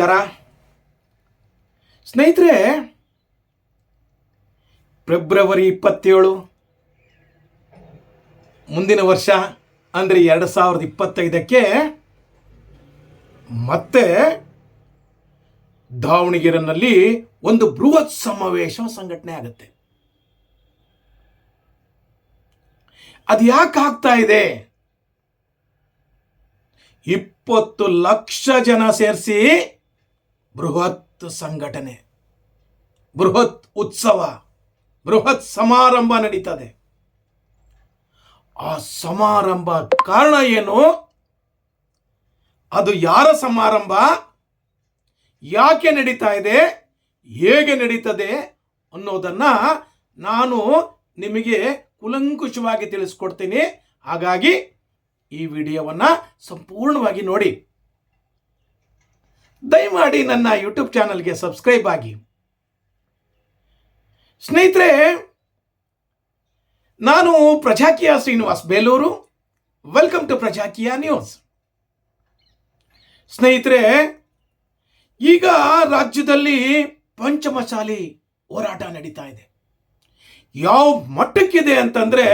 ನಮಸ್ಕಾರ. ಸ್ನೇಹಿತರೆ, ಫೆಬ್ರವರಿ ಇಪ್ಪತ್ತೇಳು, ಮುಂದಿನ ವರ್ಷ, ಅಂದರೆ ಎರಡು ಸಾವಿರದ ಇಪ್ಪತ್ತೈದಕ್ಕೆ ಮತ್ತೆ ದಾವಣಗೆರೆನಲ್ಲಿ ಒಂದು ಬೃಹತ್ ಸಮಾವೇಶ ಸಂಘಟನೆ ಆಗುತ್ತೆ. ಅದು ಯಾಕೆ ಆಗ್ತಾ ಇದೆ? ಇಪ್ಪತ್ತು ಲಕ್ಷ ಜನ ಸೇರಿಸಿ ಬೃಹತ್ ಸಂಘಟನೆ, ಬೃಹತ್ ಉತ್ಸವ, ಬೃಹತ್ ಸಮಾರಂಭ ನಡೀತದೆ. ಆ ಸಮಾರಂಭ ಕಾರಣ ಏನು? ಅದು ಯಾರ ಸಮಾರಂಭ? ಯಾಕೆ ನಡೀತಾ ಇದೆ? ಹೇಗೆ ನಡೀತದೆ ಅನ್ನೋದನ್ನ ನಾನು ನಿಮಗೆ ಕುಲಂಕುಷವಾಗಿ ತಿಳಿಸ್ಕೊಡ್ತೀನಿ. ಹಾಗಾಗಿ ಈ ವಿಡಿಯೋವನ್ನು ಸಂಪೂರ್ಣವಾಗಿ ನೋಡಿ. ದಯಮಾಡಿ ನನ್ನ ಯೂಟ್ಯೂಬ್ ಚಾನಲ್ಗೆ ಸಬ್ಸ್ಕ್ರೈಬ್ ಆಗಿ. ಸ್ನೇಹಿತರೆ, ನಾನು Prajakeeya Srinivas Belur. Welcome to Prajakeeya news ಸ್ನೇಹಿತರೆ, ಈಗ ರಾಜ್ಯದಲ್ಲಿ ಪಂಚಮಶಾಲಿ ಹೋರಾಟ ನಡೀತಾ ಇದೆ. ಯಾವ ಮಟ್ಟಕ್ಕಿದೆ ಅಂತಂದರೆ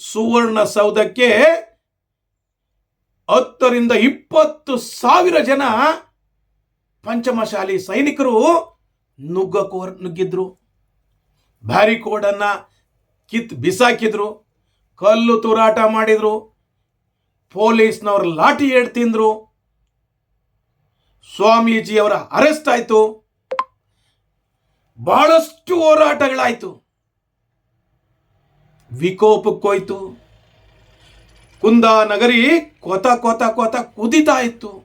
ಸುವರ್ಣ ಸೌಧಕ್ಕೆ ಹತ್ತರಿಂದ ಇಪ್ಪತ್ತು ಸಾವಿರ ಜನ ಪಂಚಮಶಾಲಿ ಸೈನಿಕರು ನುಗ್ಗಕೋರ್ ನುಗ್ಗಿದ್ರು. ಬ್ಯಾರಿಕೋಡನ್ನು ಕಿತ್ ಬಿಸಾಕಿದ್ರು. ಕಲ್ಲು ತೂರಾಟ ಮಾಡಿದ್ರು. ಪೊಲೀಸ್ನವ್ರ ಲಾಠಿ ಏಡ್ ತಿಂದ್ರು. ಸ್ವಾಮೀಜಿಯವರ ಅರೆಸ್ಟ್ ಆಯ್ತು. ಬಹಳಷ್ಟು ಹೋರಾಟಗಳಾಯ್ತು. ವಿಕೋಪಕ್ಕೋಯ್ತು. ಕುಂದಾನಗರಿ ಕೊತ ಕೊತ ಕೊತ ಕುದಿತಾ ಇತ್ತು.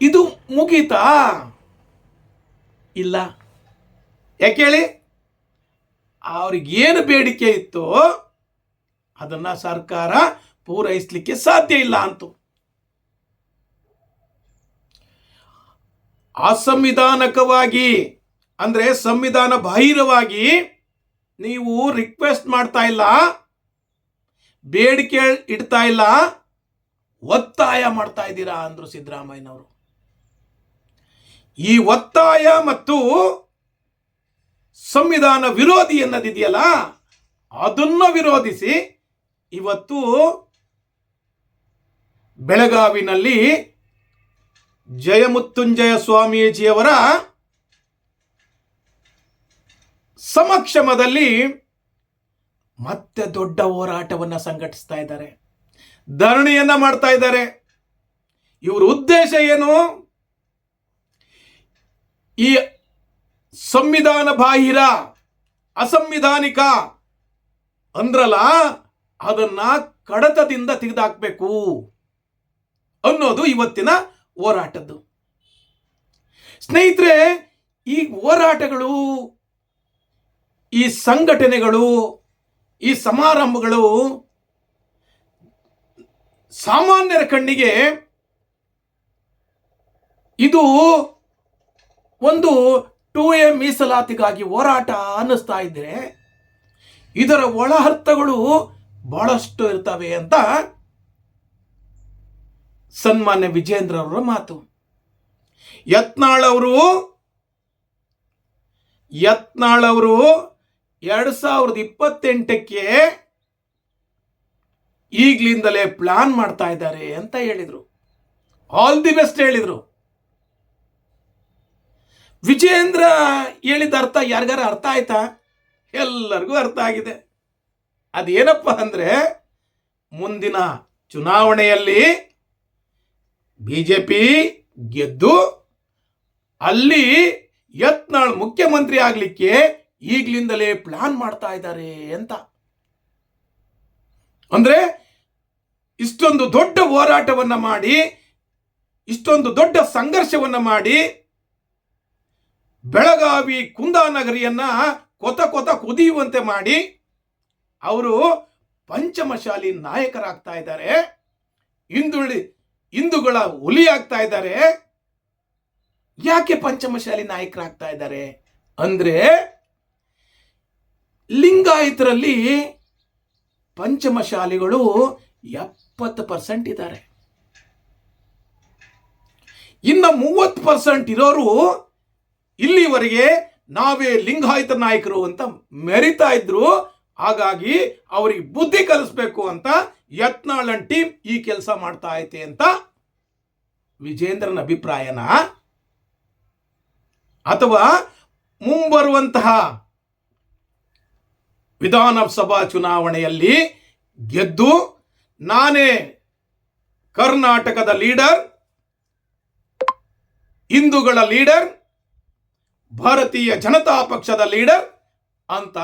ಇದು ಮುಗೀತಾ? ಇಲ್ಲ. ಯಾಕೆ ಹೇಳಿ? ಅವ್ರಿಗೇನು ಬೇಡಿಕೆ ಇತ್ತು ಅದನ್ನು ಸರ್ಕಾರ ಪೂರೈಸಲಿಕ್ಕೆ ಸಾಧ್ಯ ಇಲ್ಲ ಅಂತು. ಅಸಂವಿಧಾನಕವಾಗಿ, ಅಂದರೆ ಸಂವಿಧಾನ ಬಾಹಿರವಾಗಿ ನೀವು ರಿಕ್ವೆಸ್ಟ್ ಮಾಡ್ತಾ ಇಲ್ಲ? ಬೇಡಿಕೆ ಇಡ್ತಾ ಇಲ್ಲ. ಒತ್ತಾಯ ಮಾಡ್ತಾ ಇದ್ದೀರಾ ಅಂದರು ಸಿದ್ದರಾಮಯ್ಯನವರು. ಈ ಒತ್ತಾಯ ಮತ್ತು ಸಂವಿಧಾನ ವಿರೋಧಿ ಅನ್ನೋದಿದೆಯಲ್ಲ, ಅದನ್ನು ವಿರೋಧಿಸಿ ಇವತ್ತು ಬೆಳಗಾವಿನಲ್ಲಿ ಜಯಮುತ್ತುಂಜಯ ಸ್ವಾಮೀಜಿಯವರ ಸಮಕ್ಷಮದಲ್ಲಿ ಮತ್ತೆ ದೊಡ್ಡ ಹೋರಾಟವನ್ನು ಸಂಘಟಿಸ್ತಾ ಇದ್ದಾರೆ. ಧರಣಿಯನ್ನ ಮಾಡ್ತಾ ಇದ್ದಾರೆ. ಇವ್ರ ಉದ್ದೇಶ ಏನು? ಈ ಸಂವಿಧಾನ ಬಾಹಿರ, ಅಸಂವಿಧಾನಿಕ ಅಂದ್ರಲ್ಲ, ಅದನ್ನ ಕಡತದಿಂದ ತೆಗೆದುಹಾಕ್ಬೇಕು ಅನ್ನೋದು ಇವತ್ತಿನ ಹೋರಾಟದ್ದು. ಸ್ನೇಹಿತರೆ, ಈ ಹೋರಾಟಗಳು, ಈ ಸಂಘಟನೆಗಳು ಈ ಸಮಾರಂಭಗಳು ಸಾಮಾನ್ಯರ ಕಣ್ಣಿಗೆ ಇದು ಒಂದು ಟು ಎ ಮೀಸಲಾತಿಗಾಗಿ ಹೋರಾಟ ಅನ್ನಿಸ್ತಾ ಇದ್ರೆ ಇದರ ಒಳಹರ್ಥಗಳು ಬಹಳಷ್ಟು ಇರ್ತವೆ ಅಂತ ಸನ್ಮಾನ್ಯ ವಿಜೇಂದ್ರ ಅವರ ಮಾತು. ಯತ್ನಾಳ್ ಅವರು ಯತ್ನಾಳ್ ಅವರು ಎರಡ್ ಸಾವಿರದ ಇಪ್ಪತ್ತೆಂಟಕ್ಕೆ ಈಗ್ಲಿಂದಲೇ ಪ್ಲಾನ್ ಮಾಡ್ತಾ ಇದ್ದಾರೆ ಅಂತ ಹೇಳಿದರು. ಆಲ್ ದಿ ಬೆಸ್ಟ್ ಹೇಳಿದರು. ವಿಜೇಂದ್ರ ಹೇಳಿದ ಅರ್ಥ ಯಾರಿಗಾರ ಅರ್ಥ ಆಯ್ತಾ? ಎಲ್ಲರಿಗೂ ಅರ್ಥ ಆಗಿದೆ. ಅದೇನಪ್ಪ ಅಂದ್ರೆ, ಮುಂದಿನ ಚುನಾವಣೆಯಲ್ಲಿ ಬಿ ಜೆ ಪಿ ಗೆದ್ದು ಅಲ್ಲಿ ಯತ್ನಾಳ್ ಮುಖ್ಯಮಂತ್ರಿ ಆಗ್ಲಿಕ್ಕೆ ಈಗ್ಲಿಂದಲೇ ಪ್ಲಾನ್ ಮಾಡ್ತಾ ಇದ್ದಾರೆ ಅಂತ. ಅಂದ್ರೆ ಇಷ್ಟೊಂದು ದೊಡ್ಡ ಹೋರಾಟವನ್ನ ಮಾಡಿ, ಇಷ್ಟೊಂದು ದೊಡ್ಡ ಸಂಘರ್ಷವನ್ನ ಮಾಡಿ ಬೆಳಗಾವಿ ಕುಂದಾನಗರಿಯನ್ನ ಕೊತ ಕೊತ ಕುದಿಯುವಂತೆ ಮಾಡಿ ಅವರು ಪಂಚಮಶಾಲಿ ನಾಯಕರಾಗ್ತಾ ಇದ್ದಾರೆ. ಹಿಂದುಳಿ, ಹಿಂದೂಗಳ ಹುಲಿ ಆಗ್ತಾ ಇದ್ದಾರೆ. ಯಾಕೆ ಪಂಚಮಶಾಲಿ ನಾಯಕರಾಗ್ತಾ ಇದ್ದಾರೆ? ಅಂದ್ರೆ ಲಿಂಗಾಯತರಲ್ಲಿ ಪಂಚಮಶಾಲಿಗಳು ಎಪ್ಪತ್ತು ಪರ್ಸೆಂಟ್ ಇದ್ದಾರೆ. ಇನ್ನು ಮೂವತ್ತು ಪರ್ಸೆಂಟ್ ಇರೋರು ಇಲ್ಲಿವರೆಗೆ ನಾವೇ ಲಿಂಗಾಯತ ನಾಯಕರು ಅಂತ ಮೆರಿತಾ ಇದ್ರು. ಹಾಗಾಗಿ ಅವರಿಗೆ ಬುದ್ಧಿ ಕಲಿಸ್ಬೇಕು ಅಂತ ಯತ್ನಾಳನ್ ಟೀಮ್ ಈ ಕೆಲಸ ಮಾಡ್ತಾ ಐತೆ ಅಂತ ವಿಜೇಂದ್ರನ ಅಭಿಪ್ರಾಯನ. ಅಥವಾ ಮುಂಬರುವಂತಹ ವಿಧಾನಸಭಾ ಚುನಾವಣೆಯಲ್ಲಿ ಗೆದ್ದು ನಾನೇ ಕರ್ನಾಟಕದ ಲೀಡರ್, ಹಿಂದೂಗಳ ಲೀಡರ್, ಭಾರತೀಯ ಜನತಾ ಪಕ್ಷದ ಲೀಡರ್ ಅಂತ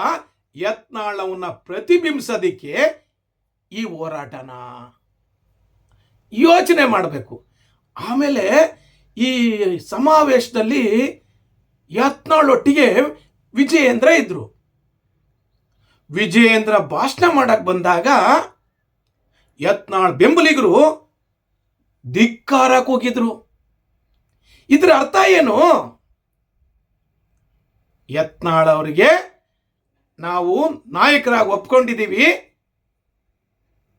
ಯತ್ನಾಳವನ್ನು ಪ್ರತಿಬಿಂಬಿಸೋದಿಕ್ಕೆ ಈ ಹೋರಾಟನ ಯೋಚನೆ ಮಾಡಬೇಕು. ಆಮೇಲೆ ಈ ಸಮಾವೇಶದಲ್ಲಿ ಯತ್ನಾಳೊಟ್ಟಿಗೆ ವಿಜಯೇಂದ್ರ ಇದ್ರು. ವಿಜಯೇಂದ್ರ ಭಾಷಣ ಮಾಡಕ್ಕೆ ಬಂದಾಗ ಯತ್ನಾಳ್ ಬೆಂಬಲಿಗರು ಧಿಕ್ಕಾರಕ್ಕೆ ಹೋಗಿದ್ರು. ಇದ್ರ ಅರ್ಥ ಏನು? ಯತ್ನಾಳ್ ಅವರಿಗೆ ನಾವು ನಾಯಕರಾಗಿ ಒಪ್ಕೊಂಡಿದ್ದೀವಿ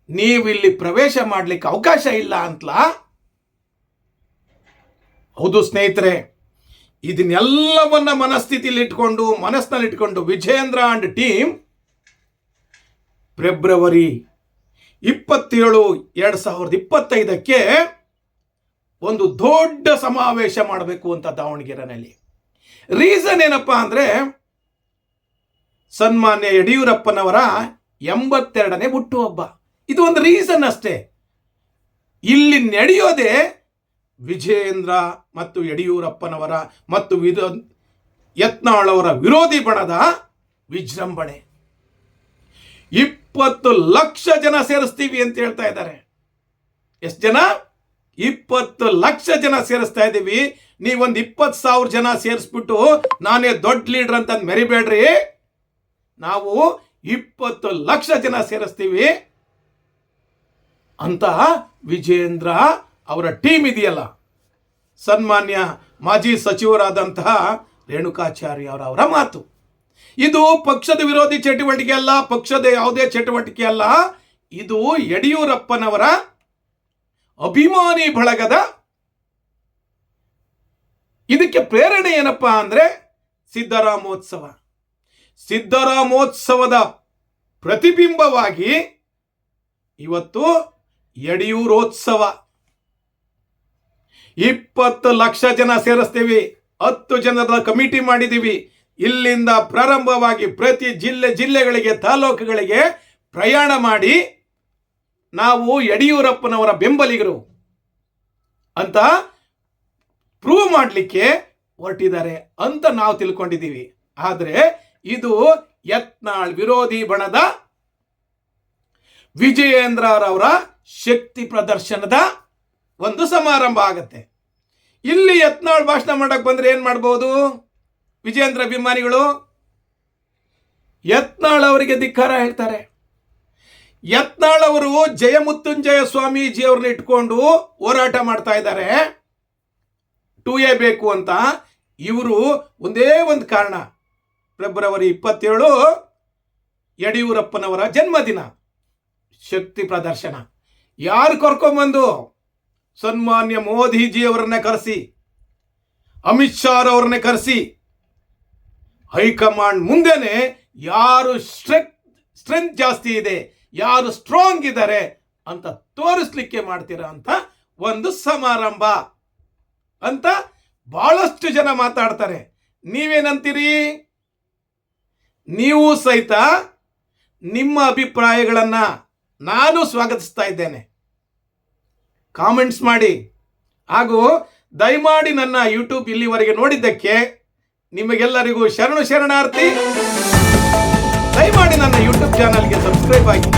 ನೀವು ಇಲ್ಲಿ ಪ್ರವೇಶ ಮಾಡಲಿಕ್ಕೆ ಅವಕಾಶ ಇಲ್ಲ ಅಂತಲಾ? ಹೌದು ಸ್ನೇಹಿತರೆ, ಇದನ್ನೆಲ್ಲವನ್ನ ಮನಸ್ಥಿತಿಯಲ್ಲಿ ಇಟ್ಕೊಂಡು ಮನಸ್ಸಿನಲ್ಲಿ ಇಟ್ಕೊಂಡು ವಿಜಯೇಂದ್ರ ಅಂಡ್ ಟೀಮ್ ಫೆಬ್ರವರಿ ಇಪ್ಪತ್ತೇಳು ಎರಡು ಸಾವಿರದ ಇಪ್ಪತ್ತೈದಕ್ಕೆ ಒಂದು ದೊಡ್ಡ ಸಮಾವೇಶ ಮಾಡಬೇಕು ಅಂತ ದಾವಣಗೆರೆನಲ್ಲಿ. ರೀಸನ್ ಏನಪ್ಪ ಅಂದರೆ, ಸನ್ಮಾನ್ಯ ಯಡಿಯೂರಪ್ಪನವರ ಎಂಬತ್ತೆರಡನೇ ಹುಟ್ಟುಹಬ್ಬ. ಇದು ಒಂದು ರೀಸನ್ ಅಷ್ಟೇ. ಇಲ್ಲಿ ನಡೆಯೋದೇ ವಿಜಯೇಂದ್ರ ಮತ್ತು ಯಡಿಯೂರಪ್ಪನವರ ಮತ್ತು ವಿಧ ಯತ್ನಾಳವರ ವಿರೋಧಿ ಬಣದ ವಿಜೃಂಭಣೆ. ಇಪ್ಪತ್ತು ಲಕ್ಷ ಜನ ಸೇರಿಸ್ತೀವಿ ಅಂತ ಹೇಳ್ತಾ ಇದ್ದಾರೆ. ಎಷ್ಟು ಜನ? ಇಪ್ಪತ್ತು ಲಕ್ಷ ಜನ ಸೇರಿಸ್ತಾ ಇದ್ದೀವಿ. ನೀವೊಂದು ಇಪ್ಪತ್ತು ಸಾವಿರ ಜನ ಸೇರಿಸ್ಬಿಟ್ಟು ನಾನೇ ದೊಡ್ಡ ಲೀಡರ್ ಅಂತ ಮೆರಿಬೇಡ್ರಿ. ನಾವು ಇಪ್ಪತ್ತು ಲಕ್ಷ ಜನ ಸೇರಿಸ್ತೀವಿ. ಅಂತ ವಿಜೇಂದ್ರ ಅವರ ಟೀಮ್ ಇದೆಯಲ್ಲ. ಸನ್ಮಾನ್ಯ ಮಾಜಿ ಸಚಿವರಾದಂತಹ ರೇಣುಕಾಚಾರ್ಯ ಅವರ ಮಾತು. ಇದು ಪಕ್ಷದ ವಿರೋಧಿ ಚಟುವಟಿಕೆ ಅಲ್ಲ, ಪಕ್ಷದ ಯಾವುದೇ ಚಟುವಟಿಕೆ ಅಲ್ಲ. ಇದು ಯಡಿಯೂರಪ್ಪನವರ ಅಭಿಮಾನಿ ಬಳಗದ ಇದಕ್ಕೆ ಪ್ರೇರಣೆ ಏನಪ್ಪಾ ಅಂದ್ರೆ ಸಿದ್ದರಾಮೋತ್ಸವ. ಸಿದ್ದರಾಮೋತ್ಸವದ ಪ್ರತಿಬಿಂಬವಾಗಿ ಇವತ್ತು ಯಡಿಯೂರೋತ್ಸವ. ಇಪ್ಪತ್ತು ಲಕ್ಷ ಜನ ಸೇರಿಸ್ತೀವಿ, ಹತ್ತು ಜನರ ಕಮಿಟಿ ಮಾಡಿದ್ದೀವಿ ಇಲ್ಲಿಂದ ಪ್ರಾರಂಭವಾಗಿ ಪ್ರತಿ ಜಿಲ್ಲೆ ಜಿಲ್ಲೆಗಳಿಗೆ, ತಾಲೂಕುಗಳಿಗೆ ಪ್ರಯಾಣ ಮಾಡಿ ನಾವು ಯಡಿಯೂರಪ್ಪನವರ ಬೆಂಬಲಿಗರು ಅಂತ ಪ್ರೂವ್ ಮಾಡಲಿಕ್ಕೆ ಹೊರಟಿದ್ದಾರೆ ಅಂತ ನಾವು ತಿಳ್ಕೊಂಡಿದ್ದೀವಿ. ಆದರೆ ಇದು ಯತ್ನಾಳ್ ವಿರೋಧಿ ಬಣದ ವಿಜಯೇಂದ್ರರವರ ಶಕ್ತಿ ಪ್ರದರ್ಶನದ ಒಂದು ಸಮಾರಂಭ ಆಗತ್ತೆ. ಇಲ್ಲಿ ಯತ್ನಾಳ್ ಭಾಷಣ ಮಾಡಕ್ಕೆ ಬಂದ್ರೆ ಏನು ಮಾಡ್ಬೋದು? ವಿಜಯೇಂದ್ರ ಅಭಿಮಾನಿಗಳು, ಯತ್ನಾಳ್ ಅವರಿಗೆ ಧಿಕ್ಕಾರ ಹೇಳ್ತಾರೆ. ಯತ್ನಾಳ್ ಅವರು ಜಯಮುತ್ತುಂಜಯ ಸ್ವಾಮೀಜಿ ಅವ್ರನ್ನ ಇಟ್ಕೊಂಡು ಹೋರಾಟ ಮಾಡ್ತಾ ಇದ್ದಾರೆ. ಟೂ ಎ ಬೇಕು ಅಂತ. ಇವರು ಒಂದೇ ಒಂದು ಕಾರಣ. ಫೆಬ್ರವರಿ ಇಪ್ಪತ್ತೇಳು, ಯಡಿಯೂರಪ್ಪನವರ ಜನ್ಮದಿನ. ಶಕ್ತಿ ಪ್ರದರ್ಶನ. ಯಾರು ಕರ್ಕೊಂಬಂದು? ಸನ್ಮಾನ್ಯ ಮೋದಿಜಿ ಅವರನ್ನೇ ಕರೆಸಿ. ಅಮಿತ್ ಶಾ ಅವ್ರನ್ನೇ ಕರೆಸಿ. ಹೈಕಮಾಂಡ್ ಮುಂದೆನೆ ಯಾರು ಸ್ಟ್ರೆಕ್, ಸ್ಟ್ರೆಂತ್ ಜಾಸ್ತಿ ಇದೆ, ಯಾರು ಸ್ಟ್ರಾಂಗ್ ಇದ್ದಾರೆ ಅಂತ ತೋರಿಸ್ಲಿಕ್ಕೆ ಮಾಡ್ತೀರಾ ಅಂತ ಒಂದು ಸಮಾರಂಭ ಅಂತ ಬಹಳಷ್ಟು ಜನ ಮಾತಾಡ್ತಾರೆ. ನೀವೇನಂತೀರಿ? ನೀವು ಸಹಿತ ನಿಮ್ಮ ಅಭಿಪ್ರಾಯಗಳನ್ನು ನಾನು ಸ್ವಾಗತಿಸ್ತಾ ಇದ್ದೇನೆ. ಕಾಮೆಂಟ್ಸ್ ಮಾಡಿ. ಹಾಗೂ ದಯಮಾಡಿ ನನ್ನ ಯೂಟ್ಯೂಬ್ ಇಲ್ಲಿವರೆಗೆ ನೋಡಿದ್ದಕ್ಕೆ ನಿಮಗೆಲ್ಲರಿಗೂ ಶರಣು ಶರಣಾರ್ಥಿ. ದಯಮಾಡಿ ನನ್ನ ಯೂಟ್ಯೂಬ್ ಚಾನಲ್ಗೆ ಸಬ್ಸ್ಕ್ರೈಬ್ ಆಗಿ.